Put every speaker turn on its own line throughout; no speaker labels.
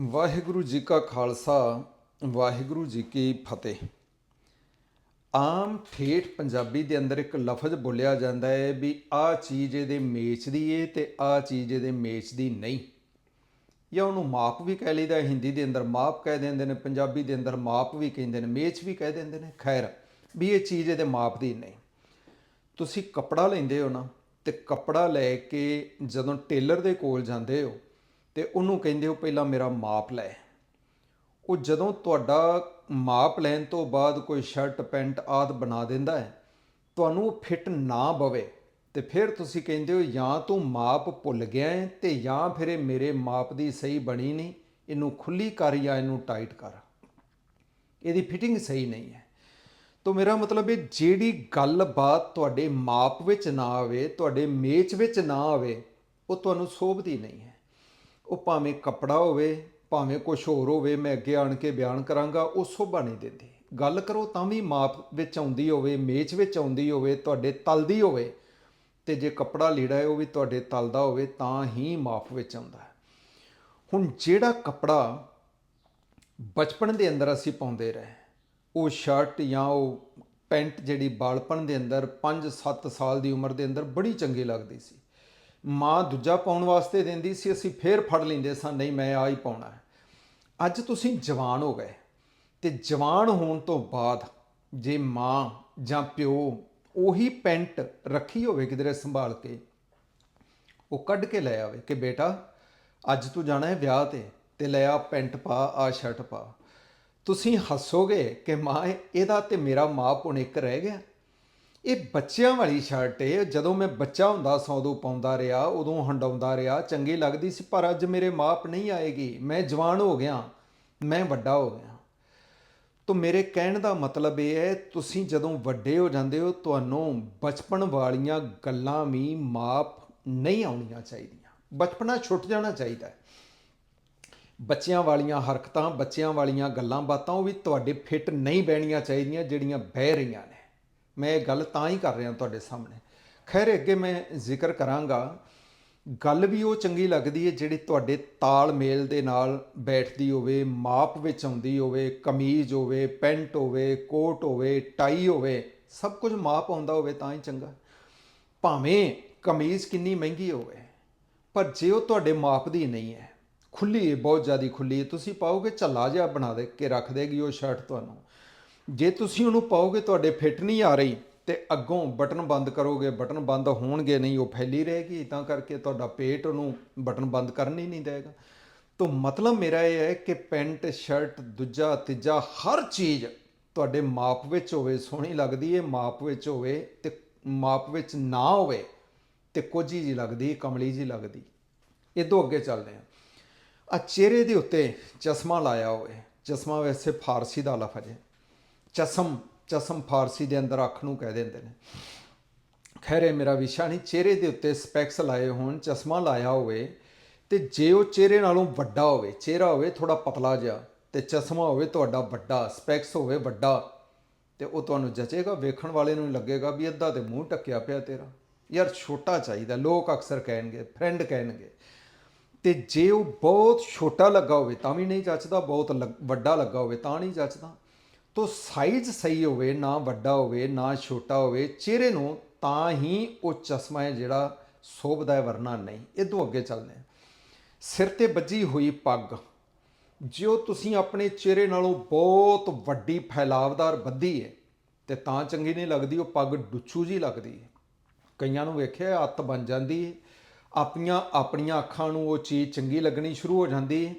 ਵਾਹਿਗੁਰੂ ਜੀ ਕਾ ਖਾਲਸਾ, ਵਾਹਿਗੁਰੂ ਜੀ ਕੀ ਫਤਿਹ। ਆਮ ਠੇਠ ਪੰਜਾਬੀ ਦੇ ਅੰਦਰ ਇੱਕ ਲਫ਼ਜ਼ ਬੋਲਿਆ ਜਾਂਦਾ ਹੈ ਵੀ ਆਹ ਚੀਜ਼ ਇਹਦੇ ਮੇਚ ਦੀ ਏ ਤੇ ਆਹ ਚੀਜ਼ ਇਹਦੇ ਮੇਚ ਦੀ ਨਹੀਂ। ਜਾਂ ਉਹਨੂੰ ਮਾਪ ਵੀ ਕਹਿ ਲਈਦਾ, ਹਿੰਦੀ ਦੇ ਅੰਦਰ ਮਾਪ ਕਹਿ ਦਿੰਦੇ ਨੇ, ਪੰਜਾਬੀ ਦੇ ਅੰਦਰ ਮਾਪ ਵੀ ਕਹਿੰਦੇ ਨੇ, ਮੇਚ ਵੀ ਕਹਿ ਦਿੰਦੇ ਨੇ, ਖੈਰ, ਵੀ ਇਹ ਚੀਜ਼ ਇਹਦੇ ਮਾਪ ਦੀ ਨਹੀਂ। ਤੁਸੀਂ ਕੱਪੜਾ ਲੈਂਦੇ ਹੋ ਨਾ ਤੇ ਕੱਪੜਾ ਲੈ ਕੇ ਜਦੋਂ ਟੇਲਰ ਦੇ ਕੋਲ ਜਾਂਦੇ ਹੋ ਤੇ ਉਹਨੂੰ ਕਹਿੰਦੇ ਹੋ ਪਹਿਲਾਂ ਮੇਰਾ ਮਾਪ ਲੈ। ਉਹ ਜਦੋਂ ਤੁਹਾਡਾ ਮਾਪ ਲੈਣ ਤੋਂ ਬਾਅਦ ਕੋਈ ਸ਼ਰਟ, ਪੈਂਟ ਆਦ ਬਣਾ ਦਿੰਦਾ ਹੈ, ਤੁਹਾਨੂੰ ਉਹ ਫਿੱਟ ਨਾ ਬਵੇ, ਤੇ ਫਿਰ ਤੁਸੀਂ ਕਹਿੰਦੇ ਹੋ ਜਾਂ ਤੂੰ ਮਾਪ ਭੁੱਲ ਗਿਆ ਹੈ ਤੇ ਜਾਂ ਫਿਰ ਇਹ ਮੇਰੇ ਮਾਪ ਦੀ ਸਹੀ ਬਣੀ ਨਹੀਂ, ਇਹਨੂੰ ਖੁੱਲੀ ਕਰ ਜਾਂ ਇਹਨੂੰ ਟਾਈਟ ਕਰ। ਇਹਦੀ ਫਿਟਿੰਗ ਸਹੀ ਨਹੀਂ ਹੈ। ਤੋ ਮੇਰਾ ਮਤਲਬ ਇਹ ਜਿਹੜੀ ਗੱਲਬਾਤ ਤੁਹਾਡੇ ਮਾਪ ਵਿੱਚ ਨਾ ਆਵੇ, ਤੁਹਾਡੇ ਮੇਚ ਵਿੱਚ ਨਾ ਆਵੇ, ਉਹ ਤੁਹਾਨੂੰ ਸੋਭਦੀ ਨਹੀਂ ਹੈ। ਉਹ ਭਾਵੇਂ ਕੱਪੜਾ ਹੋਵੇ, ਭਾਵੇਂ ਕੁਝ ਹੋਰ ਹੋਵੇ, ਮੈਂ ਅੱਗੇ ਆਣ ਕੇ ਬਿਆਨ ਕਰਾਂਗਾ, ਉਹ ਸੋਭਾ ਨਹੀਂ ਦਿੰਦੀ। ਗੱਲ ਕਰੋ ਤਾਂ ਵੀ ਮਾਪ ਵਿੱਚ ਆਉਂਦੀ ਹੋਵੇ ਮੇਚ ਵਿੱਚ ਆਉਂਦੀ ਹੋਵੇ, ਤੁਹਾਡੇ ਤਲ ਦੀ ਹੋਵੇ, ਤੇ ਜੇ ਕੱਪੜਾ ਲੀੜਾ ਹੈ, ਉਹ ਵੀ ਤੁਹਾਡੇ ਤਲ ਦਾ ਹੋਵੇ, ਤਾਂ ਹੀ ਮਾਪ ਵਿੱਚ ਆਉਂਦਾ ਹੈ। ਹੁਣ ਜਿਹੜਾ ਕੱਪੜਾ ਬਚਪਨ ਦੇ ਅੰਦਰ ਅਸੀਂ ਪਾਉਂਦੇ ਰਹੇ, ਉਹ ਸ਼ਰਟ ਜਾਂ ਉਹ ਪੈਂਟ ਜਿਹੜੀ ਬਾਲਪਨ ਦੇ ਅੰਦਰ 5-7 ਸਾਲ ਦੀ ਉਮਰ ਦੇ ਅੰਦਰ ਬੜੀ ਚੰਗੀ ਲੱਗਦੀ ਸੀ। ਮਾਂ ਦੂਜਾ ਪਾਉਣ ਵਾਸਤੇ ਦਿੰਦੀ ਸੀ, ਅਸੀਂ ਫੇਰ ਫੜ ਲੈਂਦੇ ਸਾਂ, ਨਹੀਂ, ਮੈਂ ਆ ਹੀ ਪਾਉਣਾ ਅੱਜ ਤੁਸੀਂ ਜਵਾਨ ਹੋ ਗਏ ਤੇ ਜਵਾਨ ਹੋਣ ਤੋਂ ਬਾਅਦ ਜੇ ਮਾਂ ਜਾਂ ਪਿਓ ਉਹੀ ਪੈਂਟ ਰੱਖੀ ਹੋਵੇ ਕਿਧਰੇ ਸੰਭਾਲ ਕੇ, ਉਹ ਕੱਢ ਕੇ ਲੈ ਆਵੇ ਕਿ ਬੇਟਾ, ਅੱਜ ਤੂੰ ਜਾਣਾ ਹੈ ਵਿਆਹ ਤੇ ਤੇ ਲੈ ਆ ਪੈਂਟ ਪਾ ਆ ਸ਼ਰਟ ਪਾ। ਤੁਸੀਂ ਹੱਸੋਗੇ ਕਿ ਮਾਂ, ਇਹਦਾ ਤੇ ਮੇਰਾ ਮਾਂ ਹੁਣ ਇੱਕ ਰਹਿ ਗਿਆ? ਇਹ ਬੱਚਿਆਂ ਵਾਲੀ ਸ਼ਰਟ ਏ ਜਦੋਂ ਮੈਂ ਬੱਚਾ ਹੁੰਦਾ, ਸਾਂ ਉਦੋਂ ਪਾਉਂਦਾ ਰਿਹਾ, ਉਦੋਂ ਹੰਡਾਉਂਦਾ ਰਿਹਾ, ਚੰਗੀ ਲੱਗਦੀ ਸੀ, ਪਰ ਅੱਜ ਮੇਰੇ ਮਾਪ ਨਹੀਂ ਆਏਗੀ। ਮੈਂ ਜਵਾਨ ਹੋ ਗਿਆ, ਮੈਂ ਵੱਡਾ ਹੋ ਗਿਆ। ਤੋ ਮੇਰੇ ਕਹਿਣ ਦਾ ਮਤਲਬ ਇਹ ਹੈ, ਤੁਸੀਂ ਜਦੋਂ ਵੱਡੇ ਹੋ ਜਾਂਦੇ ਹੋ, ਤੁਹਾਨੂੰ ਬਚਪਨ ਵਾਲੀਆਂ ਗੱਲਾਂ ਵੀ ਮਾਪ ਨਹੀਂ ਆਉਣੀਆਂ ਚਾਹੀਦੀਆਂ। ਬਚਪਨਾ ਛੁੱਟ ਜਾਣਾ ਚਾਹੀਦਾ ਹੈ। ਬੱਚਿਆਂ ਵਾਲੀਆਂ ਹਰਕਤਾਂ, ਬੱਚਿਆਂ ਵਾਲੀਆਂ ਗੱਲਾਂ ਬਾਤਾਂ, ਉਹ ਵੀ ਤੁਹਾਡੇ ਫਿੱਟ ਨਹੀਂ ਬਹਿਣੀਆਂ ਚਾਹੀਦੀਆਂ, ਜਿਹੜੀਆਂ ਬਹਿ ਰਹੀਆਂ ਨੇ। ਮੈਂ ਇਹ ਗੱਲ ਤਾਂ ਹੀ ਕਰ ਰਿਹਾ ਤੁਹਾਡੇ ਸਾਹਮਣੇ। ਖੈਰ, ਅੱਗੇ ਮੈਂ ਜ਼ਿਕਰ ਕਰਾਂਗਾ। ਗੱਲ ਵੀ ਉਹ ਚੰਗੀ ਲੱਗਦੀ ਹੈ ਜਿਹੜੀ ਤੁਹਾਡੇ ਤਾਲਮੇਲ ਦੇ ਨਾਲ ਬੈਠਦੀ ਹੋਵੇ, ਮਾਪ ਵਿੱਚ ਆਉਂਦੀ ਹੋਵੇ, ਕਮੀਜ਼ ਹੋਵੇ, ਪੈਂਟ ਹੋਵੇ, ਕੋਟ ਹੋਵੇ, ਟਾਈ ਹੋਵੇ, ਸਭ ਕੁਝ ਮਾਪ ਆਉਂਦਾ ਹੋਵੇ ਤਾਂ ਹੀ ਚੰਗਾ। ਭਾਵੇਂ ਕਮੀਜ਼ ਕਿੰਨੀ ਮਹਿੰਗੀ ਹੋਵੇ, ਪਰ ਜੇ ਉਹ ਤੁਹਾਡੇ ਮਾਪ ਦੀ ਨਹੀਂ ਹੈ, ਖੁੱਲੀ ਹੈ ਬਹੁਤ ਜ਼ਿਆਦਾ ਖੁੱਲੀ ਹੈ ਤੁਸੀਂ ਪਾਓਗੇ, ਝੱਲਾ ਜਿਹਾ ਬਣਾ ਦੇ ਕੇ ਰੱਖ ਦੇਗੀ ਉਹ ਸ਼ਰਟ ਤੁਹਾਨੂੰ। ਜੇ ਤੁਸੀਂ ਉਹਨੂੰ ਪਾਓਗੇ, ਤੁਹਾਡੇ ਫਿੱਟ ਨਹੀਂ ਆ ਰਹੀ, ਤੇ ਅੱਗੋਂ ਬਟਨ ਬੰਦ ਕਰੋਗੇ, ਬਟਨ ਬੰਦ ਹੋਣਗੇ ਨਹੀਂ, ਉਹ ਫੈਲੀ ਰਹੇਗੀ, ਤਾਂ ਕਰਕੇ ਤੁਹਾਡਾ ਪੇਟ ਉਹਨੂੰ ਬਟਨ ਬੰਦ ਕਰਨ ਹੀ ਨਹੀਂ ਦੇਗਾ। ਤੋਂ ਮਤਲਬ ਮੇਰਾ ਇਹ ਹੈ ਕਿ ਪੈਂਟ, ਸ਼ਰਟ, ਦੂਜਾ, ਤੀਜਾ, ਹਰ ਚੀਜ਼ ਤੁਹਾਡੇ ਮਾਪ ਵਿੱਚ ਹੋਵੇ, ਸੋਹਣੀ ਲੱਗਦੀ ਹੈ ਮਾਪ ਵਿੱਚ ਹੋਵੇ ਤੇ ਮਾਪ ਵਿੱਚ ਨਾ ਹੋਵੇ, ਤੇ ਕੋਝੀ ਜੀ ਲੱਗਦੀ, ਕਮਲੀ ਜੀ ਲੱਗਦੀ। ਇਹ ਤੋਂ ਅੱਗੇ ਚੱਲਦੇ ਹਾਂ। ਆ ਚਿਹਰੇ ਦੇ ਉੱਤੇ ਚਸ਼ਮਾ ਲਾਇਆ ਹੋਵੇ ਚਸ਼ਮਾ ਵੈਸੇ ਫਾਰਸੀ ਦਾ ਲਫ਼ਜ਼ ਹੈ। ਚਸ਼ਮ ਚਸ਼ਮ ਫਾਰਸੀ ਦੇ ਅੰਦਰ ਅੱਖ ਨੂੰ ਕਹਿ ਦਿੰਦੇ ਨੇ। ਖੈਰੇ ਮੇਰਾ ਵਿਸ਼ਾ ਨਹੀਂ। ਚਿਹਰੇ ਦੇ ਉੱਤੇ ਸਪੈਕਸ ਲਾਏ ਹੋਣ, ਚਸ਼ਮਾ ਲਾਇਆ ਹੋਵੇ ਤੇ ਜੇ ਉਹ ਚਿਹਰੇ ਨਾਲੋਂ ਵੱਡਾ ਹੋਵੇ, ਚਿਹਰਾ ਹੋਵੇ ਥੋੜਾ ਪਤਲਾ ਜਿਹਾ ਤੇ ਚਸ਼ਮਾ ਹੋਵੇ ਤੁਹਾਡਾ ਵੱਡਾ, ਸਪੈਕਸ ਹੋਵੇ ਵੱਡਾ ਤੇ ਉਹ ਤੁਹਾਨੂੰ ਜਚੇਗਾ, ਵੇਖਣ ਵਾਲੇ ਨੂੰ ਲੱਗੇਗਾ ਵੀ ਅੱਧਾ ਤੇ ਮੂੰਹ ਟੱਕਿਆ ਪਿਆ ਤੇਰਾ। ਯਾਰ, ਛੋਟਾ ਚਾਹੀਦਾ, ਲੋਕ ਅਕਸਰ ਕਹਿਣਗੇ ਫਰੈਂਡ ਕਹਿਣਗੇ। ਤੇ ਜੇ ਉਹ ਬਹੁਤ ਛੋਟਾ ਲੱਗਾ ਹੋਵੇ, ਤਾਂ ਵੀ ਨਹੀਂ ਜੱਚਦਾ, ਬਹੁਤ ਲੱਗ- ਵੱਡਾ ਲੱਗਾ ਹੋਵੇ, ਤਾਂ ਨਹੀਂ ਜੱਚਦਾ। ਤੋ ਸਾਈਜ਼ ਸਹੀ ਹੋਵੇ, ਨਾ ਵੱਡਾ ਹੋਵੇ, ਨਾ ਛੋਟਾ ਹੋਵੇ, ਚਿਹਰੇ ਨੂੰ ਤਾਂ ਹੀ ਉਹ ਚਸ਼ਮਾ ਹੈ ਜਿਹੜਾ ਸੋਭਦਾ ਹੈ, ਵਰਨਾ ਨਹੀਂ। ਇਹ ਤੋਂ ਅੱਗੇ ਚੱਲਦੇ ਹਾਂ। ਸਿਰ ਤੇ ਵੱਜੀ ਹੋਈ ਪੱਗ। ਜੋ ਤੁਸੀਂ ਆਪਣੇ ਚਿਹਰੇ ਨਾਲੋਂ ਬਹੁਤ ਵੱਡੀ ਫੈਲਾਵਦਾਰ ਬੱਧੀ ਹੈ, ਤੇ ਤਾਂ ਚੰਗੀ ਨਹੀਂ ਲੱਗਦੀ, ਉਹ ਪੱਗ ਡੁੱਚੂ ਜੀ ਲੱਗਦੀ ਹੈ। ਕਈਆਂ ਨੂੰ ਵੇਖਿਆ, ਅੱਤ ਬਣ ਜਾਂਦੀ ਹੈ। ਆਪਣੀਆਂ ਆਪਣੀਆਂ ਅੱਖਾਂ ਨੂੰ ਉਹ ਚੀਜ਼ ਚੰਗੀ ਲੱਗਣੀ ਸ਼ੁਰੂ ਹੋ ਜਾਂਦੀ ਹੈ।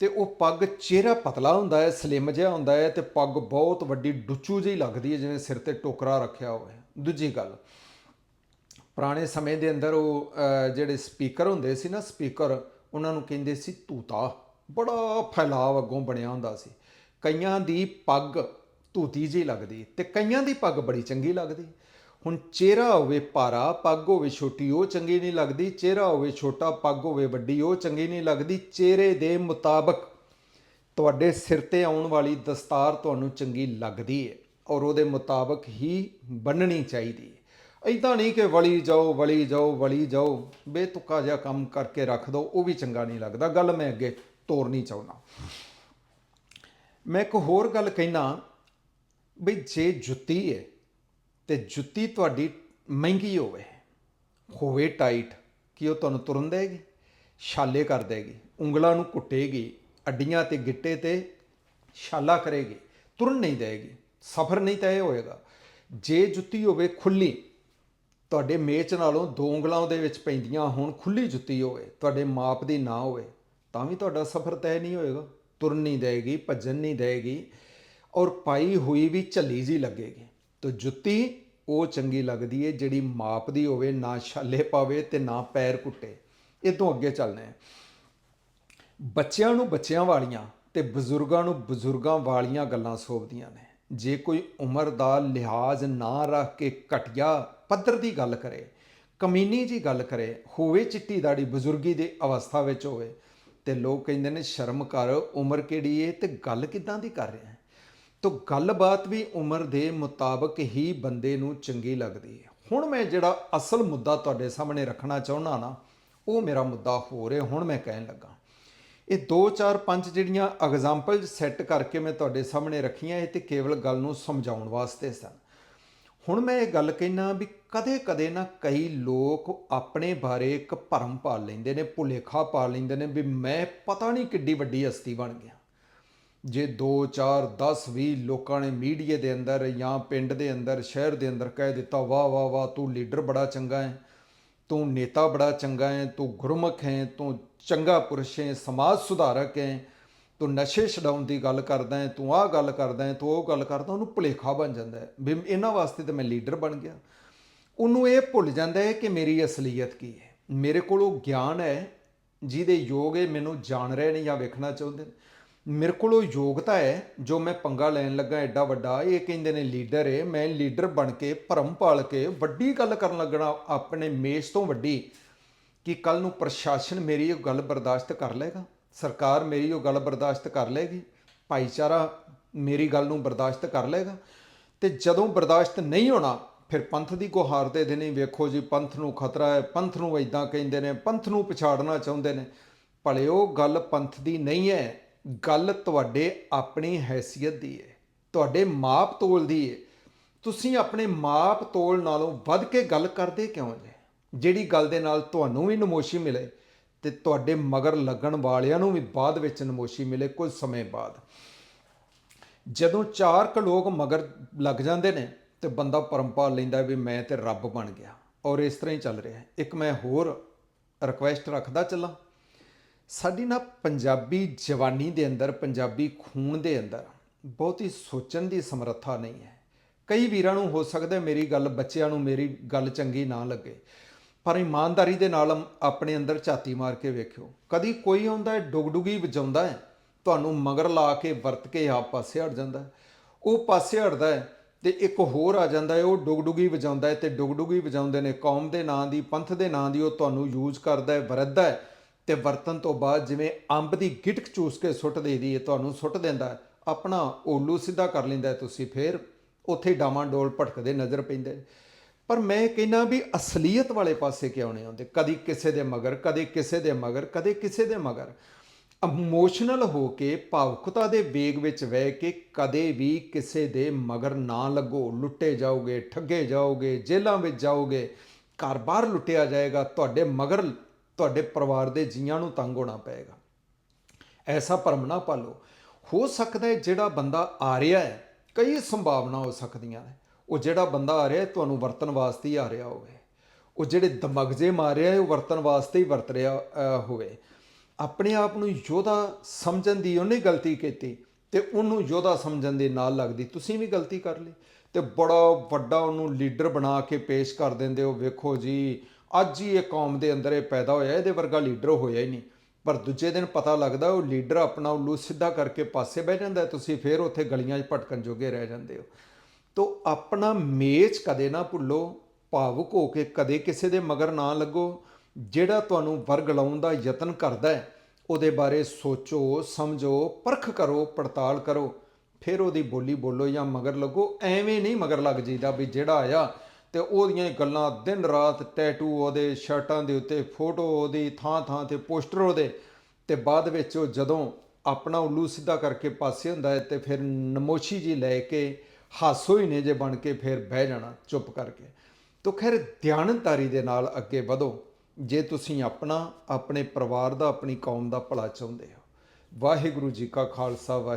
ਤੇ ਉਹ ਪੱਗ ਚਿਹਰਾ ਪਤਲਾ ਹੁੰਦਾ ਹੈ, ਸਲਿਮ ਜਿਹਾ ਹੁੰਦਾ ਹੈ ਤੇ ਪੱਗ ਬਹੁਤ ਵੱਡੀ ਡੁੱਚੂ ਜਿਹੀ ਲੱਗਦੀ ਹੈ, ਜਿਵੇਂ ਸਿਰ ਤੇ ਟੋਕਰਾ ਰੱਖਿਆ ਹੋਵੇ। ਦੂਜੀ ਗੱਲ, ਪੁਰਾਣੇ ਸਮੇਂ ਦੇ ਅੰਦਰ ਉਹ ਜਿਹੜੇ ਸਪੀਕਰ ਹੁੰਦੇ ਸੀ ਨਾ, ਸਪੀਕਰ, ਉਹਨਾਂ ਨੂੰ ਕਹਿੰਦੇ ਸੀ ਤੂਤਾ ਬੜਾ ਫੈਲਾਵ ਅੱਗੋਂ ਬਣਿਆ ਹੁੰਦਾ ਸੀ। ਕਈਆਂ ਦੀ ਪੱਗ ਧੂਤੀ ਜਿਹੀ ਲੱਗਦੀ ਤੇ ਕਈਆਂ ਦੀ ਪੱਗ ਬੜੀ ਚੰਗੀ ਲੱਗਦੀ। ਹੁਣ ਚਿਹਰਾ ਹੋਵੇ ਭਾਰਾ, ਪੱਗ ਹੋਵੇ ਛੋਟੀ, ਉਹ ਚੰਗੀ ਨਹੀਂ ਲੱਗਦੀ। ਚਿਹਰਾ ਹੋਵੇ ਛੋਟਾ, ਪੱਗ ਹੋਵੇ ਵੱਡੀ, ਉਹ ਚੰਗੀ ਨਹੀਂ ਲੱਗਦੀ। ਚਿਹਰੇ ਦੇ ਮੁਤਾਬਕ ਤੁਹਾਡੇ ਸਿਰ ਤੇ ਆਉਣ ਵਾਲੀ ਦਸਤਾਰ ਤੁਹਾਨੂੰ ਚੰਗੀ ਲੱਗਦੀ ਹੈ ਔਰ ਉਹਦੇ ਮੁਤਾਬਕ ਹੀ ਬੰਨਣੀ ਚਾਹੀਦੀ ਹੈ ਐਦਾਂ ਨਹੀਂ ਕਿ ਵਲੀ ਜਾਓ ਵਲੀ ਜਾਓ ਵਲੀ ਜਾਓ, ਬੇਤੁਕਾ ਜਿਹਾ ਕੰਮ ਕਰਕੇ ਰੱਖ ਦਿਓ ਉਹ ਵੀ ਚੰਗਾ ਨਹੀਂ ਲੱਗਦਾ। ਗੱਲ ਮੈਂ ਅੱਗੇ ਤੋਰਨੀ ਚਾਹੁੰਦਾ। ਮੈਂ ਇੱਕ ਹੋਰ ਗੱਲ ਕਹਿਣਾ ਵੀ ਜੇ ਜੁੱਤੀ ਹੈ ਤੇ ਜੁੱਤੀ ਤੁਹਾਡੀ ਮਹਿੰਗੀ ਹੋਵੇ ਹੋਵੇ ਟਾਈਟ, ਕਿ ਉਹ ਤੁਹਾਨੂੰ ਤੁਰਨ ਦੇਗੀ, ਛਾਲੇ ਕਰ ਦੇਗੀ, ਉਂਗਲਾਂ ਨੂੰ ਕੁੱਟੇਗੀ, ਅੱਡੀਆਂ ਤੇ ਗਿੱਟੇ ਤੇ ਛਾਲਾ ਕਰੇਗੀ, ਤੁਰਨ ਨਹੀਂ ਦੇਗੀ, ਸਫ਼ਰ ਨਹੀਂ ਤੈਅ ਹੋਏਗਾ। ਜੇ ਜੁੱਤੀ ਹੋਵੇ ਖੁੱਲੀ, ਤੁਹਾਡੇ ਮੇਚ ਨਾਲੋਂ ਦੋ ਉਂਗਲਾਂ ਉਹਦੇ ਵਿੱਚ ਪੈਂਦੀਆਂ ਹੋਣ, ਖੁੱਲੀ ਜੁੱਤੀ ਹੋਵੇ, ਤੁਹਾਡੇ ਮਾਪ ਦੀ ਨਾ ਹੋਵੇ, ਤਾਂ ਵੀ ਤੁਹਾਡਾ ਸਫ਼ਰ ਤੈਅ ਨਹੀਂ ਹੋਏਗਾ, ਤੁਰਨ ਨਹੀਂ ਦੇਗੀ, ਭੱਜਣ ਨਹੀਂ ਦੇਗੀ, ਔਰ ਪਾਈ ਹੋਈ ਵੀ ਝੱਲੀ ਜੀ ਲੱਗੇਗੀ। ਤਾਂ ਜੁੱਤੀ ਉਹ ਚੰਗੀ ਲੱਗਦੀ ਏ, ਜਿਹੜੀ ਮਾਪ ਦੀ ਹੋਵੇ, ਨਾ ਛਾਲੇ ਪਾਵੇ ਤੇ ਨਾ ਪੈਰ ਕੁੱਟੇ। ਇਹ ਤੋਂ ਅੱਗੇ ਚੱਲਣਾ ਹੈ। ਬੱਚਿਆਂ ਨੂੰ ਬੱਚਿਆਂ ਵਾਲੀਆਂ ਤੇ ਬਜ਼ੁਰਗਾਂ ਨੂੰ ਬਜ਼ੁਰਗਾਂ ਵਾਲੀਆਂ ਗੱਲਾਂ ਸੋਭਦੀਆਂ ਨੇ। ਜੇ ਕੋਈ ਉਮਰ ਦਾ ਲਿਹਾਜ਼ ਨਾ ਰੱਖ ਕੇ ਘਟਿਆ, ਪੱਧਰ ਦੀ ਗੱਲ ਕਰੇ, ਕਮੀਨੀ ਜੀ ਗੱਲ ਕਰੇ, ਹੋਵੇ ਚਿੱਟੀ ਦਾੜੀ ਬਜ਼ੁਰਗੀ ਦੀ ਅਵਸਥਾ ਵਿੱਚ ਹੋਵੇ, ਤੇ ਲੋਕ ਕਹਿੰਦੇ ਨੇ, ਸ਼ਰਮ ਕਰ, ਉਮਰ ਕਿਹੜੀ ਏ? ਤੇ ਗੱਲ ਕਿਦਾਂ ਦੀ ਕਰ ਰਿਹਾ ਤੋ ਗੱਲਬਾਤ ਵੀ ਉਮਰ ਦੇ ਮੁਤਾਬਕ ਹੀ ਬੰਦੇ ਨੂੰ ਚੰਗੀ ਲੱਗਦੀ ਹੈ। ਹੁਣ ਮੈਂ ਜਿਹੜਾ ਅਸਲ ਮੁੱਦਾ ਤੁਹਾਡੇ ਸਾਹਮਣੇ ਰੱਖਣਾ ਚਾਹੁੰਦਾ ਨਾ, ਉਹ ਮੇਰਾ ਮੁੱਦਾ ਹੋ ਰਿਹਾ ਹੁਣ ਮੈਂ ਕਹਿਣ ਲੱਗਾ। ਇਹ 2 4 5 ਜਿਹੜੀਆਂ ਐਗਜ਼ਾਮਪਲ ਸੈੱਟ ਕਰਕੇ ਮੈਂ ਤੁਹਾਡੇ ਸਾਹਮਣੇ ਰੱਖੀਆਂ, ਇਹ ਤੇ ਕੇਵਲ ਗੱਲ ਨੂੰ ਸਮਝਾਉਣ ਵਾਸਤੇ ਸਨ। ਹੁਣ ਮੈਂ ਇਹ ਗੱਲ ਕਹਿਣਾ ਵੀ ਕਦੇ-ਕਦੇ ਨਾ ਕਈ ਲੋਕ ਆਪਣੇ ਬਾਰੇ ਇੱਕ ਭਰਮ ਪਾਲ ਲੈਂਦੇ ਨੇ, ਭੁਲੇਖਾ ਪਾ ਲੈਂਦੇ ਨੇ ਵੀ ਮੈਂ ਪਤਾ ਨਹੀਂ ਕਿੱਡੀ ਵੱਡੀ ਹਸਤੀ ਬਣ ਗਿਆ। ਜੇ 2 4 10 20 ਲੋਕਾਂ ਨੇ ਮੀਡੀਆ ਦੇ ਅੰਦਰ ਜਾਂ ਪਿੰਡ ਦੇ ਅੰਦਰ, ਸ਼ਹਿਰ ਦੇ ਅੰਦਰ ਕਹਿ ਦਿੱਤਾ, ਵਾਹ ਵਾਹ ਵਾਹ, ਤੂੰ ਲੀਡਰ ਬੜਾ ਚੰਗਾ ਹੈ, ਤੂੰ ਨੇਤਾ ਬੜਾ ਚੰਗਾ ਹੈ, ਤੂੰ ਗੁਰਮੁਖ ਹੈ, ਤੂੰ ਚੰਗਾ ਪੁਰਸ਼ ਹੈ, ਸਮਾਜ ਸੁਧਾਰਕ ਹੈ, ਤੂੰ ਨਸ਼ੇ ਛਡਾਉਣ ਦੀ ਗੱਲ ਕਰਦਾ ਹੈ, ਤੂੰ ਆਹ ਗੱਲ ਕਰਦਾ ਹੈ, ਤੂੰ ਉਹ ਗੱਲ ਕਰਦਾ, ਉਹਨੂੰ ਭੁਲੇਖਾ ਬਣ ਜਾਂਦਾ ਹੈ ਵੀ ਇਹਨਾਂ ਵਾਸਤੇ ਤਾਂ ਮੈਂ ਲੀਡਰ ਬਣ ਗਿਆ। ਉਹਨੂੰ ਇਹ ਭੁੱਲ ਜਾਂਦਾ ਹੈ ਕਿ ਮੇਰੀ ਅਸਲੀਅਤ ਕੀ ਹੈ। ਮੇਰੇ ਕੋਲ ਉਹ ਗਿਆਨ ਹੈ, ਜਿਹਦੇ ਯੋਗ ਇਹ ਮੈਨੂੰ ਜਾਣ ਰਹੇ ਨੇ ਜਾਂ ਵੇਖਣਾ ਚਾਹੁੰਦੇ ਨੇ। ਮੇਰੇ ਕੋਲ ਉਹ ਯੋਗਤਾ ਹੈ, ਜੋ ਮੈਂ ਪੰਗਾ ਲੈਣ ਲੱਗਾ ਐਡਾ ਵੱਡਾ। ਇਹ ਕਹਿੰਦੇ ਨੇ ਲੀਡਰ ਏ, ਮੈਂ ਲੀਡਰ ਬਣ ਕੇ, ਭਰਮ ਪਾਲ ਕੇ ਵੱਡੀ ਗੱਲ ਕਰਨ ਲੱਗਣਾ ਆਪਣੇ ਮੇਸ਼ ਤੋਂ ਵੱਡੀ ਕਿ ਕੱਲ ਨੂੰ ਪ੍ਰਸ਼ਾਸਨ ਮੇਰੀ ਉਹ ਗੱਲ ਬਰਦਾਸ਼ਤ ਕਰ ਲਏਗਾ, ਸਰਕਾਰ ਮੇਰੀ ਉਹ ਗੱਲ ਬਰਦਾਸ਼ਤ ਕਰ ਲਏਗੀ, ਭਾਈਚਾਰਾ ਮੇਰੀ ਗੱਲ ਨੂੰ ਬਰਦਾਸ਼ਤ ਕਰ ਲਏਗਾ। ਤੇ ਜਦੋਂ ਬਰਦਾਸ਼ਤ ਨਹੀਂ ਹੋਣਾ, ਫਿਰ ਪੰਥ ਦੀ ਗੁਹਾਰ ਦੇ ਹੀ ਵੇਖੋ ਜੀ, ਪੰਥ ਨੂੰ ਖਤਰਾ ਹੈ, ਪੰਥ ਨੂੰ ਇਦਾਂ ਕਹਿੰਦੇ ਨੇ, ਪੰਥ ਨੂੰ ਪਛਾੜਨਾ ਚਾਹੁੰਦੇ ਨੇ। ਭਲੇ ਉਹ ਗੱਲ ਪੰਥ ਦੀ ਨਹੀਂ ਹੈ ਗੱਲ ਤੁਹਾਡੇ ਆਪਣੀ ਹੈਸੀਅਤ ਦੀ ਹੈ ਤੁਹਾਡੇ ਮਾਪ ਤੋਲ ਦੀ ਹੈ ਤੁਸੀਂ ਆਪਣੇ ਮਾਪ ਤੋਲ ਨਾਲੋਂ ਵੱਧ ਕੇ ਗੱਲ ਕਰਦੇ ਕਿਉਂ ਜੇ? ਜਿਹੜੀ ਗੱਲ ਦੇ ਨਾਲ ਤੁਹਾਨੂੰ ਵੀ ਨਮੋਸ਼ੀ ਮਿਲੇ ਤੇ ਤੁਹਾਡੇ ਮਗਰ ਲੱਗਣ ਵਾਲਿਆਂ ਨੂੰ ਵੀ ਬਾਅਦ ਵਿੱਚ ਨਮੋਸ਼ੀ ਮਿਲੇ ਕੁਝ ਸਮੇਂ ਬਾਅਦ। ਜਦੋਂ ਚਾਰ ਕ ਲੋਕ ਮਗਰ ਲੱਗ ਜਾਂਦੇ ਨੇ ਤੇ ਬੰਦਾ ਪਰੰਪਾ ਲੈਂਦਾ ਵੀ ਮੈਂ ਤੇ ਰੱਬ ਬਣ ਗਿਆ ਔਰ ਇਸ ਤਰ੍ਹਾਂ ਹੀ ਚੱਲ ਰਿਹਾ। ਇੱਕ ਮੈਂ ਹੋਰ ਰਿਕੁਐਸਟ ਰੱਖਦਾ ਚੱਲਾਂ। ਸਾਡੀ ਨਾ ਪੰਜਾਬੀ ਜਵਾਨੀ ਦੇ ਅੰਦਰ, ਪੰਜਾਬੀ ਖੂਨ ਦੇ ਅੰਦਰ ਬਹੁਤੀ ਸੋਚਣ ਦੀ ਸਮਰੱਥਾ ਨਹੀਂ ਹੈ। ਕਈ ਵੀਰਾਂ ਨੂੰ ਹੋ ਸਕਦਾ ਮੇਰੀ ਗੱਲ ਬੱਚਿਆਂ ਨੂੰ ਮੇਰੀ ਗੱਲ ਚੰਗੀ ਨਾ ਲੱਗੇ, ਪਰ ਇਮਾਨਦਾਰੀ ਦੇ ਨਾਲ ਆਪਣੇ ਅੰਦਰ ਝਾਤੀ ਮਾਰ ਕੇ ਵੇਖਿਓ। ਕਦੀ ਕੋਈ ਆਉਂਦਾ ਹੈ, ਡੁਗਡੁਗੀ ਵਜਾਉਂਦਾ ਹੈ, ਤੁਹਾਨੂੰ ਮਗਰ ਲਾ ਕੇ ਵਰਤ ਕੇ ਆਪ ਪਾਸੇ ਹਟ ਜਾਂਦਾ ਉਹ ਪਾਸੇ ਹਟਦਾ ਹੈ ਤੇ ਇੱਕ ਹੋਰ ਆ ਜਾਂਦਾ ਹੈ, ਉਹ ਡੁਗਡੁਗੀ ਵਜਾਉਂਦਾ ਹੈ ਤੇ ਡੁਗਡੁਗੀ ਵਜਾਉਂਦੇ ਨੇ, ਕੌਮ ਦੇ ਨਾਂ ਦੀ, ਪੰਥ ਦੇ ਨਾਂ ਦੀ ਉਹ ਤੁਹਾਨੂੰ ਯੂਜ਼ ਕਰਦਾ ਹੈ, ਵਰਤਦਾ ਹੈ। ਤੇ ਵਰਤਨ ਤੋਂ ਬਾਅਦ ਜਿਵੇਂ ਅੰਬ ਦੀ ਗਿਟਕ ਚੂਸ ਕੇ ਸੁੱਟ ਦੇਦੀ ਹੈ ਤੁਹਾਨੂੰ ਸੁੱਟ ਦਿੰਦਾ ਆਪਣਾ ਓਲੂ ਸਿੱਧਾ ਕਰ ਲੈਂਦਾ ਤੁਸੀਂ ਫੇਰ, ਉੱਥੇ ਡਾਮਾਂਡੋਲ ਭਟਕਦੇ ਨਜ਼ਰ ਪੈਂਦੇ ਪਰ ਮੈਂ ਕਹਿੰਨਾ ਵੀ ਅਸਲੀਅਤ ਵਾਲੇ ਪਾਸੇ ਕਿਉਂ ਨਹੀਂ ਆਉਂਦੇ? ਕਦੀ ਕਿਸੇ ਦੇ ਮਗਰ, ਕਦੇ ਕਿਸੇ ਦੇ ਮਗਰ, ਕਦੇ ਕਿਸੇ ਦੇ ਮਗਰ। ਇਮੋਸ਼ਨਲ ਹੋ ਕੇ, ਭਾਵੁਕਤਾ ਦੇ ਵੇਗ ਵਿੱਚ ਵਹਿ ਕੇ ਕਦੇ ਵੀ ਕਿਸੇ ਦੇ ਮਗਰ ਨਾ ਲੱਗੋ। ਲੁੱਟੇ ਜਾਓਗੇ, ਠੱਗੇ ਜਾਓਗੇ, ਜੇਲ੍ਹਾਂ ਵਿੱਚ ਜਾਓਗੇ ਘਰ-ਬਾਰ ਲੁੱਟਿਆ ਜਾਏਗਾ, ਤੁਹਾਡੇ ਮਗਰ ਤੁਹਾਡੇ ਪਰਿਵਾਰ ਦੇ ਜੀਆਂ ਨੂੰ ਤੰਗ ਹੋਣਾ ਪਏਗਾ। ਐਸਾ ਭਰਮ ਨਾ ਪਾਲੋ। ਹੋ ਸਕਦਾ ਹੈ ਜਿਹੜਾ ਬੰਦਾ ਆ ਰਿਹਾ ਹੈ, ਕਈ ਸੰਭਾਵਨਾ ਹੋ ਸਕਦੀਆਂ ਨੇ। ਉਹ ਜਿਹੜਾ ਬੰਦਾ ਆ ਰਿਹਾ ਤੁਹਾਨੂੰ ਵਰਤਨ ਵਾਸਤੇ ਹੀ ਆ ਰਿਹਾ ਹੋਵੇ। ਉਹ ਜਿਹੜੇ ਦਮਗਜੇ ਮਾਰ ਰਿਹਾ ਉਹ ਵਰਤਨ ਵਾਸਤੇ ਹੀ ਵਰਤ ਰਿਹਾ ਹੋਵੇ। ਆਪਣੇ ਆਪ ਨੂੰ ਯੋਧਾ ਸਮਝਣ ਦੀ ਉਹਨੇ ਗਲਤੀ ਕੀਤੀ ਤੇ ਉਹਨੂੰ ਯੋਧਾ ਸਮਝਣ ਦੇ ਨਾਲ ਲੱਗਦੀ। ਤੁਸੀਂ ਵੀ ਗਲਤੀ ਕਰ ਲਈ ਤੇ ਬੜਾ ਵੱਡਾ ਉਹਨੂੰ ਲੀਡਰ ਬਣਾ ਕੇ ਪੇਸ਼ ਕਰ ਦਿੰਦੇ ਹੋ। ਵੇਖੋ ਜੀ ਅੱਜ ਹੀ ਇਹ ਕੌਮ ਦੇ ਅੰਦਰ ਇਹ ਪੈਦਾ ਹੋਇਆ, ਇਹਦੇ ਵਰਗਾ ਲੀਡਰ ਹੋਇਆ ਹੀ ਨਹੀਂ। ਪਰ ਦੂਜੇ ਦਿਨ ਪਤਾ ਲੱਗਦਾ ਉਹ ਲੀਡਰ ਆਪਣਾ ਉੱਲੂ ਸਿੱਧਾ ਕਰਕੇ ਪਾਸੇ ਬਹਿ ਜਾਂਦਾ, ਤੁਸੀਂ ਫੇਰ ਉੱਥੇ ਗਲੀਆਂ 'ਚ ਭਟਕਣ ਜੋਗੇ ਰਹਿ ਜਾਂਦੇ ਹੋ। ਤੋ ਆਪਣਾ ਮੇਚ ਕਦੇ ਨਾ ਭੁੱਲੋ, ਭਾਵੁਕ ਹੋ ਕੇ ਕਦੇ ਕਿਸੇ ਦੇ ਮਗਰ ਨਾ ਲੱਗੋ। ਜਿਹੜਾ ਤੁਹਾਨੂੰ ਵਰਗ ਲਾਉਣ ਦਾ ਯਤਨ ਕਰਦਾ ਹੈ, ਉਹਦੇ ਬਾਰੇ ਸੋਚੋ, ਸਮਝੋ, ਪਰਖ ਕਰੋ, ਪੜਤਾਲ ਕਰੋ। ਫਿਰ ਉਹਦੀ ਬੋਲੀ ਬੋਲੋ ਜਾਂ ਮਗਰ ਲੱਗੋ, ਐਵੇਂ ਨਹੀਂ ਮਗਰ ਲੱਗ ਜੀਦਾ ਵੀ ਜਿਹੜਾ ਆਇਆ ਤੇ ਉਹਦੀਆਂ ਗੱਲਾਂ ਦਿਨ ਰਾਤ ਟੈਟੂ ਉਹਦੇ ਸ਼ਰਟਾਂ ਦੇ ਉੱਤੇ ਫੋਟੋ ਉਹਦੀ ਥਾਂ ਥਾਂ ਤੇ ਪੋਸਟਰ ਉਹਦੇ। ਤੇ ਬਾਅਦ ਵਿੱਚ ਉਹ ਜਦੋਂ ਆਪਣਾ ਉੱਲੂ ਸਿੱਧਾ ਕਰਕੇ ਪਾਸੇ ਹੁੰਦਾ ਹੈ ਤੇ ਫਿਰ ਨਮੋਸ਼ੀ ਜੀ ਲੈ ਕੇ ਹਾਸੋ ਹੀ ਨੇ ਜੇ ਬਣ ਕੇ ਫਿਰ ਬਹਿ ਜਾਣਾ ਚੁੱਪ ਕਰਕੇ। ਤੋ ਖੈਰ ਧਿਆਨਤਾਰੀ ਦੇ ਨਾਲ ਅੱਗੇ ਵਧੋ। ਜੇ ਤੁਸੀਂ ਆਪਣਾ, ਆਪਣੇ ਪਰਿਵਾਰ ਦਾ, ਆਪਣੀ ਕੌਮ ਦਾ ਭਲਾ ਚਾਹੁੰਦੇ ਹੋ। ਵਾਹਿਗੁਰੂ ਜੀ ਕਾ ਖਾਲਸਾ ਵਾਹਿ